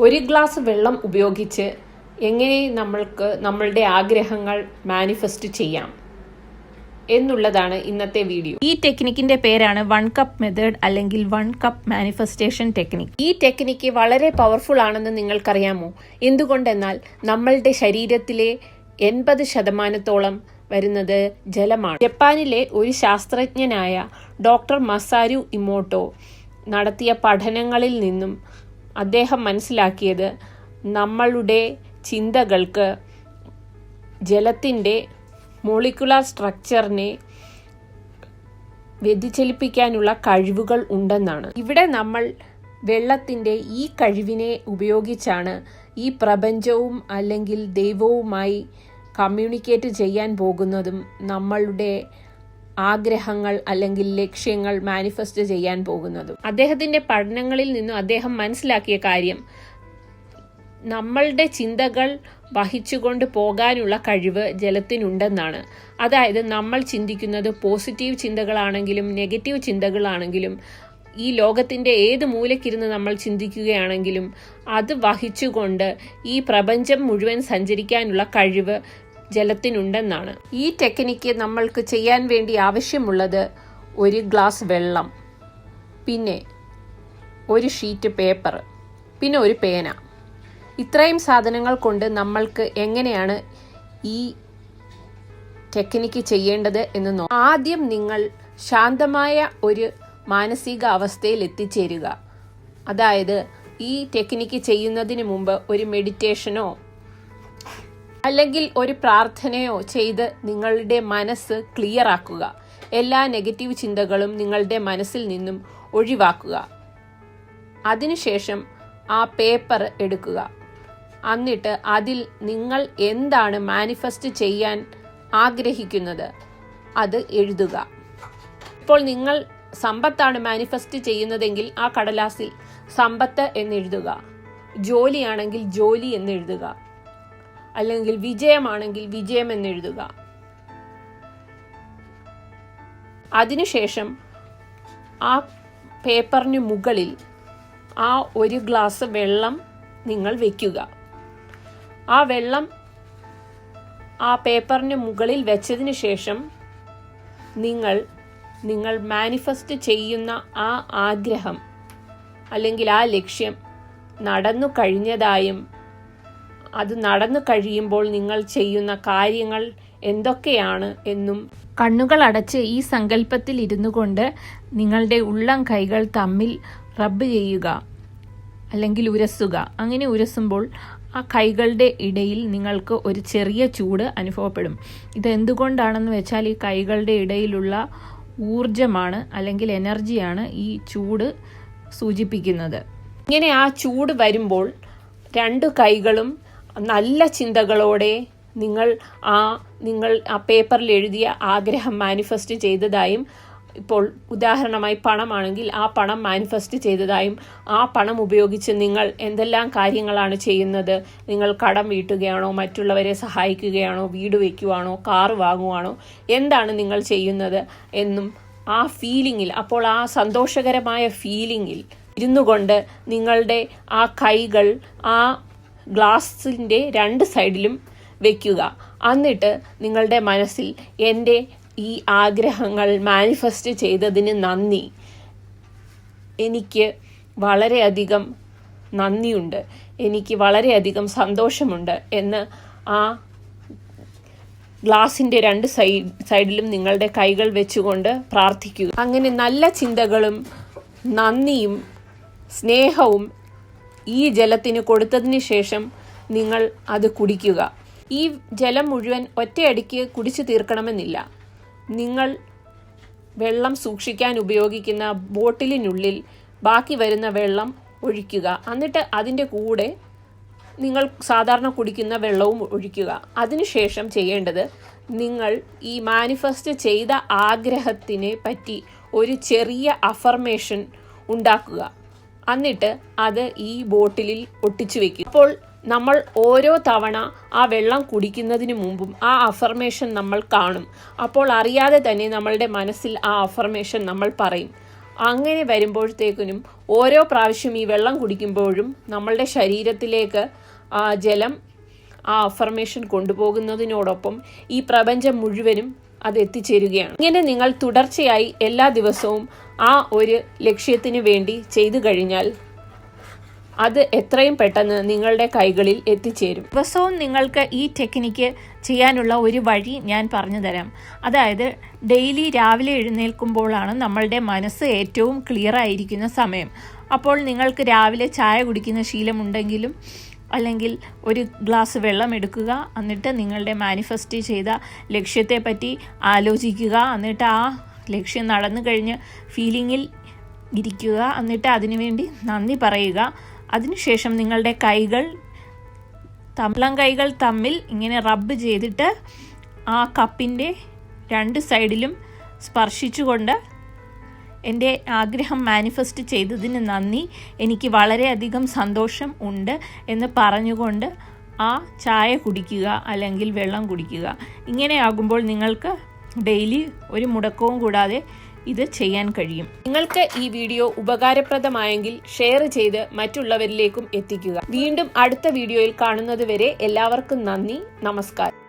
ഒരു ഗ്ലാസ് വെള്ളം ഉപയോഗിച്ച് എങ്ങനെ നമ്മൾക്ക് നമ്മളുടെ ആഗ്രഹങ്ങൾ മാനിഫെസ്റ്റ് ചെയ്യാം എന്നുള്ളതാണ് ഇന്നത്തെ വീഡിയോ ഈ ടെക്നിക്കിന്റെ പേരാണ് വൺ കപ്പ് മെത്തേഡ് അല്ലെങ്കിൽ വൺ കപ്പ് മാനിഫെസ്റ്റേഷൻ ടെക്നിക് ഈ ടെക്നിക്ക് വളരെ പവർഫുൾ ആണെന്ന് നിങ്ങൾക്കറിയാമോ? എന്തുകൊണ്ടെന്നാൽ നമ്മളുടെ ശരീരത്തിലെ എൺപത് ശതമാനത്തോളം വരുന്നത് ജലമാണ്. ജപ്പാനിലെ ഒരു ശാസ്ത്രജ്ഞനായ ഡോക്ടർ മസാരു ഇമോട്ടോ നടത്തിയ പഠനങ്ങളിൽ നിന്നും അദ്ദേഹം മനസ്സിലാക്കിയത് നമ്മളുടെ ചിന്തകൾക്ക് ജലത്തിന്റെ മോളിക്കുലാർ സ്ട്രക്ചറിനെ വ്യതിചലിപ്പിക്കാനുള്ള കഴിവുകൾ ഉണ്ടെന്നാണ്. ഇവിടെ നമ്മൾ വെള്ളത്തിന്റെ ഈ കഴിവിനെ ഉപയോഗിച്ചാണ് ഈ പ്രപഞ്ചവും അല്ലെങ്കിൽ ദൈവവുമായി കമ്മ്യൂണിക്കേറ്റ് ചെയ്യാൻ പോകുന്നതും നമ്മളുടെ ആഗ്രഹങ്ങൾ അല്ലെങ്കിൽ ലക്ഷ്യങ്ങൾ മാനിഫെസ്റ്റ് ചെയ്യാൻ പോകുന്നത്. അദ്ദേഹത്തിന്റെ പഠനങ്ങളിൽ നിന്നും അദ്ദേഹം മനസ്സിലാക്കിയ കാര്യം നമ്മളുടെ ചിന്തകൾ വഹിച്ചുകൊണ്ട് പോകാനുള്ള കഴിവ് ജലത്തിനുണ്ടെന്നാണ്. അതായത് നമ്മൾ ചിന്തിക്കുന്നത് പോസിറ്റീവ് ചിന്തകളാണെങ്കിലും നെഗറ്റീവ് ചിന്തകളാണെങ്കിലും ഈ ലോകത്തിന്റെ ഏത് മൂലക്കിരുന്ന് നമ്മൾ ചിന്തിക്കുകയാണെങ്കിലും അത് വഹിച്ചുകൊണ്ട് ഈ പ്രപഞ്ചം മുഴുവൻ സഞ്ചരിക്കാനുള്ള കഴിവ് ജലത്തിനുണ്ടെന്നാണ്. ഈ ടെക്നിക്ക് നമ്മൾക്ക് ചെയ്യാൻ വേണ്ടി ആവശ്യമുള്ളത് ഒരു ഗ്ലാസ് വെള്ളം പിന്നെ ഒരു ഷീറ്റ് പേപ്പർ പിന്നെ ഒരു പേന. ഇത്രയും സാധനങ്ങൾ കൊണ്ട് നമ്മൾക്ക് എങ്ങനെയാണ് ഈ ടെക്നിക്ക് ചെയ്യേണ്ടത് എന്ന് നോ ആദ്യം നിങ്ങൾ ശാന്തമായ ഒരു മാനസിക അവസ്ഥയിൽ എത്തിച്ചേരുക. അതായത് ഈ ടെക്നിക്ക് ചെയ്യുന്നതിന് മുമ്പ് ഒരു മെഡിറ്റേഷനോ അല്ലെങ്കിൽ ഒരു പ്രാർത്ഥനയോ ചെയ്ത് നിങ്ങളുടെ മനസ്സ് ക്ലിയർ ആക്കുക എല്ലാ നെഗറ്റീവ് ചിന്തകളും നിങ്ങളുടെ മനസ്സിൽ നിന്നും ഒഴിവാക്കുക. അതിനുശേഷം ആ പേപ്പർ എടുക്കുക. എന്നിട്ട് അതിൽ നിങ്ങൾ എന്താണ് മാനിഫെസ്റ്റ് ചെയ്യാൻ ആഗ്രഹിക്കുന്നത് അത് എഴുതുക. ഇപ്പോൾ നിങ്ങൾ സമ്പത്താണ് മാനിഫെസ്റ്റ് ചെയ്യുന്നതെങ്കിൽ ആ കടലാസിൽ സമ്പത്ത് എന്നെഴുതുക ജോലിയാണെങ്കിൽ ജോലി എന്നെഴുതുക അല്ലെങ്കിൽ വിജയമാണെങ്കിൽ വിജയം എന്നെഴുതുക. അതിനുശേഷം ആ പേപ്പറിന് മുകളിൽ ആ ഒരു ഗ്ലാസ് വെള്ളം നിങ്ങൾ വയ്ക്കുക ആ വെള്ളം ആ പേപ്പറിന് മുകളിൽ വെച്ചതിന് ശേഷം നിങ്ങൾ നിങ്ങൾ മാനിഫെസ്റ്റ് ചെയ്യുന്ന ആ ആഗ്രഹം അല്ലെങ്കിൽ ആ ലക്ഷ്യം നടന്നു കഴിഞ്ഞതായും അത് നടന്നു കഴിയുമ്പോൾ നിങ്ങൾ ചെയ്യുന്ന കാര്യങ്ങൾ എന്തൊക്കെയാണ് എന്നും കണ്ണുകൾ അടച്ച് ഈ സങ്കല്പത്തിൽ ഇരുന്നു കൊണ്ട് നിങ്ങളുടെ ഉള്ളം കൈകൾ തമ്മിൽ റബ്ബ് ചെയ്യുക അല്ലെങ്കിൽ ഉരസുക. അങ്ങനെ ഉരസുമ്പോൾ ആ കൈകളുടെ ഇടയിൽ നിങ്ങൾക്ക് ഒരു ചെറിയ ചൂട് അനുഭവപ്പെടും. ഇത് എന്തുകൊണ്ടാണെന്ന് വെച്ചാൽ ഈ കൈകളുടെ ഇടയിലുള്ള ഊർജമാണ് അല്ലെങ്കിൽ എനർജിയാണ് ഈ ചൂട് സൂചിപ്പിക്കുന്നത്. ഇങ്ങനെ ആ ചൂട് വരുമ്പോൾ രണ്ട് കൈകളും നല്ല ചിന്തകളോടെ നിങ്ങൾ ആ നിങ്ങൾ ആ പേപ്പറിൽ എഴുതിയ ആഗ്രഹം മാനിഫെസ്റ്റ് ചെയ്തതായും ഇപ്പോൾ ഉദാഹരണമായി പണമാണെങ്കിൽ ആ പണം മാനിഫെസ്റ്റ് ചെയ്തതായും ആ പണം ഉപയോഗിച്ച് നിങ്ങൾ എന്തെല്ലാം കാര്യങ്ങളാണ് ചെയ്യുന്നത്? നിങ്ങൾ കടം വീട്ടുകയാണോ? മറ്റുള്ളവരെ സഹായിക്കുകയാണോ? വീട് വയ്ക്കുവാണോ കാർ വാങ്ങുവാണോ? എന്താണ് നിങ്ങൾ ചെയ്യുന്നത് എന്നും ആ ഫീലിങ്ങിൽ അപ്പോൾ ആ സന്തോഷകരമായ ഫീലിങ്ങിൽ ഇരുന്നു കൊണ്ട് നിങ്ങളുടെ ആ കൈകൾ ആ ഗ്ലാസിന്റെ രണ്ട് സൈഡിലും വെക്കുക. എന്നിട്ട് നിങ്ങളുടെ മനസ്സിൽ എന്റെ ഈ ആഗ്രഹങ്ങൾ മാനിഫെസ്റ്റ് ചെയ്തതിന് നന്ദി. എനിക്ക് വളരെയധികം നന്ദിയുണ്ട്. എനിക്ക് വളരെയധികം സന്തോഷമുണ്ട് എന്ന് ആ ഗ്ലാസിന്റെ രണ്ട് സൈഡ് സൈഡിലും നിങ്ങളുടെ കൈകൾ വെച്ചുകൊണ്ട് പ്രാർത്ഥിക്കുക. അങ്ങനെ നല്ല ചിന്തകളും നന്ദിയും സ്നേഹവും ഈ ജലത്തിന് കൊടുത്തതിന് ശേഷം നിങ്ങൾ അത് കുടിക്കുക. ഈ ജലം മുഴുവൻ ഒറ്റയടിക്ക് കുടിച്ചു തീർക്കണമെന്നില്ല. നിങ്ങൾ വെള്ളം സൂക്ഷിക്കാൻ ഉപയോഗിക്കുന്ന ബോട്ടിലിനുള്ളിൽ ബാക്കി വരുന്ന വെള്ളം ഒഴിക്കുക. എന്നിട്ട് അതിന്റെ കൂടെ നിങ്ങൾ സാധാരണ കുടിക്കുന്ന വെള്ളവും ഒഴിക്കുക. അതിനുശേഷം ചെയ്യേണ്ടത് നിങ്ങൾ ഈ മാനിഫെസ്റ്റ് ചെയ്ത ആഗ്രഹത്തിനെ പറ്റി ഒരു ചെറിയ അഫർമേഷൻ ഉണ്ടാക്കുക. എന്നിട്ട് അത് ഈ ബോട്ടിലിൽ ഒട്ടിച്ചു വെക്കും. അപ്പോൾ നമ്മൾ ഓരോ തവണ ആ വെള്ളം കുടിക്കുന്നതിന് മുമ്പും ആ അഫർമേഷൻ നമ്മൾ കാണും. അപ്പോൾ അറിയാതെ തന്നെ നമ്മളുടെ മനസ്സിൽ ആ അഫർമേഷൻ നമ്മൾ പറയും. അങ്ങനെ വരുമ്പോഴത്തേക്കിനും ഓരോ പ്രാവശ്യം ഈ വെള്ളം കുടിക്കുമ്പോഴും നമ്മളുടെ ശരീരത്തിലേക്ക് ആ ജലം ആ അഫർമേഷൻ കൊണ്ടുപോകുന്നതിനോടൊപ്പം ഈ പ്രപഞ്ചം മുഴുവനും അത് എത്തിച്ചേരുകയാണ് ഇങ്ങനെ നിങ്ങൾ തുടർച്ചയായി എല്ലാ ദിവസവും ആ ഒരു ലക്ഷ്യത്തിന് വേണ്ടി ചെയ്തു കഴിഞ്ഞാൽ അത് എത്രയും പെട്ടെന്ന് നിങ്ങളുടെ കൈകളിൽ എത്തിച്ചേരും. ദിവസവും നിങ്ങൾക്ക് ഈ ടെക്നിക്ക് ചെയ്യാനുള്ള ഒരു വഴി ഞാൻ പറഞ്ഞു തരാം. അതായത് ഡെയിലി രാവിലെ എഴുന്നേൽക്കുമ്പോഴാണ് നമ്മളുടെ മനസ്സ് ഏറ്റവും ക്ലിയർ ആയിരിക്കുന്ന സമയം. അപ്പോൾ നിങ്ങൾക്ക് രാവിലെ ചായ കുടിക്കുന്ന ശീലമുണ്ടെങ്കിലും അല്ലെങ്കിൽ ഒരു ഗ്ലാസ് വെള്ളം എടുക്കുക എന്നിട്ട് നിങ്ങളുടെ മാനിഫെസ്റ്റ് ചെയ്ത ലക്ഷ്യത്തെപ്പറ്റി ആലോചിക്കുക എന്നിട്ട് ആ ലക്ഷ്യം നടന്നു കഴിഞ്ഞ് ഫീലിങ്ങിൽ ഇരിക്കുക എന്നിട്ട് അതിനുവേണ്ടി നന്ദി പറയുക. അതിനുശേഷം നിങ്ങളുടെ കൈകൾ തമ്പളം കൈകൾ തമ്മിൽ ഇങ്ങനെ റബ്ബ് ചെയ്തിട്ട് ആ കപ്പിന്റെ രണ്ട് സൈഡിലും സ്പർശിച്ചുകൊണ്ട് എന്റെ ആഗ്രഹം മാനിഫെസ്റ്റ് ചെയ്തതിന് നന്ദി. എനിക്ക് വളരെയധികം സന്തോഷം ഉണ്ട് എന്ന് പറഞ്ഞുകൊണ്ട് ആ ചായ കുടിക്കുക അല്ലെങ്കിൽ വെള്ളം കുടിക്കുക. ഇങ്ങനെയാകുമ്പോൾ നിങ്ങൾക്ക് ഡെയിലി ഒരു മുടക്കവും കൂടാതെ ഇത് ചെയ്യാൻ കഴിയും. നിങ്ങൾക്ക് ഈ വീഡിയോ ഉപകാരപ്രദമായെങ്കിൽ ഷെയർ ചെയ്ത് മറ്റുള്ളവരിലേക്കും എത്തിക്കുക. വീണ്ടും അടുത്ത വീഡിയോയിൽ കാണുന്നതുവരെ എല്ലാവർക്കും നന്ദി. നമസ്കാരം.